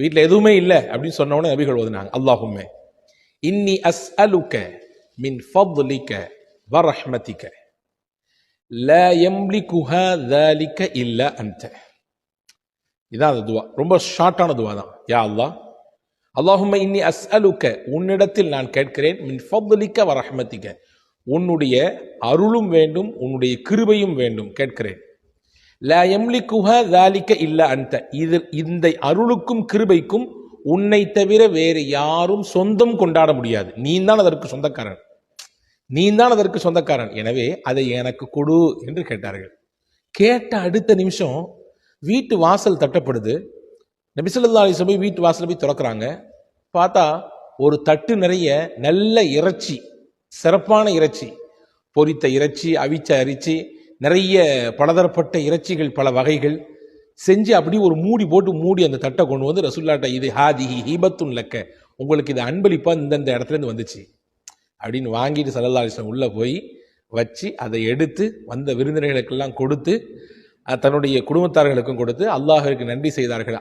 வீட்டில் எதுவுமே இல்லை அப்படின்னு சொன்னவொடனே நபிகள் ஓதுனாங்க. அல்லாஹுமே இன்னி அஸ் அலுக்க மின் ஃபப்லிக்க வரஹ்மதிக்க ல எம்லி எம்லிகுஹா தாலிக்க இல்ல அந்த இதான் அந்த துவா. ரொம்ப ஷார்ட்டான துவா தான். யா அல்லா அல்லாஹும் இன்னி அஸ் அலுக்க உன்னிடத்தில் நான் கேட்கிறேன் மின் ஃபப்லிக்க வரஹ்மதிக்க உன்னுடைய அருளும் வேண்டும் உன்னுடைய கிருபையும் வேண்டும் கேட்கிறேன். லா எம்லிக்குஹ தாலிக்க இல்ல அந்த இது இந்த அருளுக்கும் கிருபைக்கும் உன்னை தவிர வேறு யாரும் சொந்தம் கொண்டாட முடியாது. நீ தான் அதற்கு சொந்தக்காரன். நீ தான் அதற்கு சொந்தக்காரன். எனவே அதை எனக்கு கொடு என்று கேட்டார்கள். கேட்ட அடுத்த நிமிஷம் வீட்டு வாசல் தட்டப்படுது. நபிசல்லா அலிஸ்லம் போய் வீட்டு வாசல் போய் திறக்கிறாங்க. பார்த்தா ஒரு தட்டு நிறைய நல்ல இறைச்சி சிறப்பான இறைச்சி பொரித்த இறைச்சி அவிச்ச அரிச்சி நிறைய பலதரப்பட்ட இறைச்சிகள் பல வகைகள் செஞ்சு அப்படியே ஒரு மூடி போட்டு மூடி அந்த தட்டை கொண்டு வந்து ரசுல்லாட்ட இது ஹாதிஹி ஹீபத்துன் லக்க உங்களுக்கு இது அன்பளிப்பாக இந்தந்த இடத்துல இருந்து வந்துச்சு. அப்படின்னு வாங்கிட்டு சல்லல்லா அலிஸ்லாம் போய் வச்சு அதை எடுத்து வந்த விருந்தினர்களுக்கெல்லாம் கொடுத்து தன்னுடைய குடும்பத்தார்களுக்கும் கொடுத்து அல்லாஹருக்கு நன்றி செய்தார்கள்.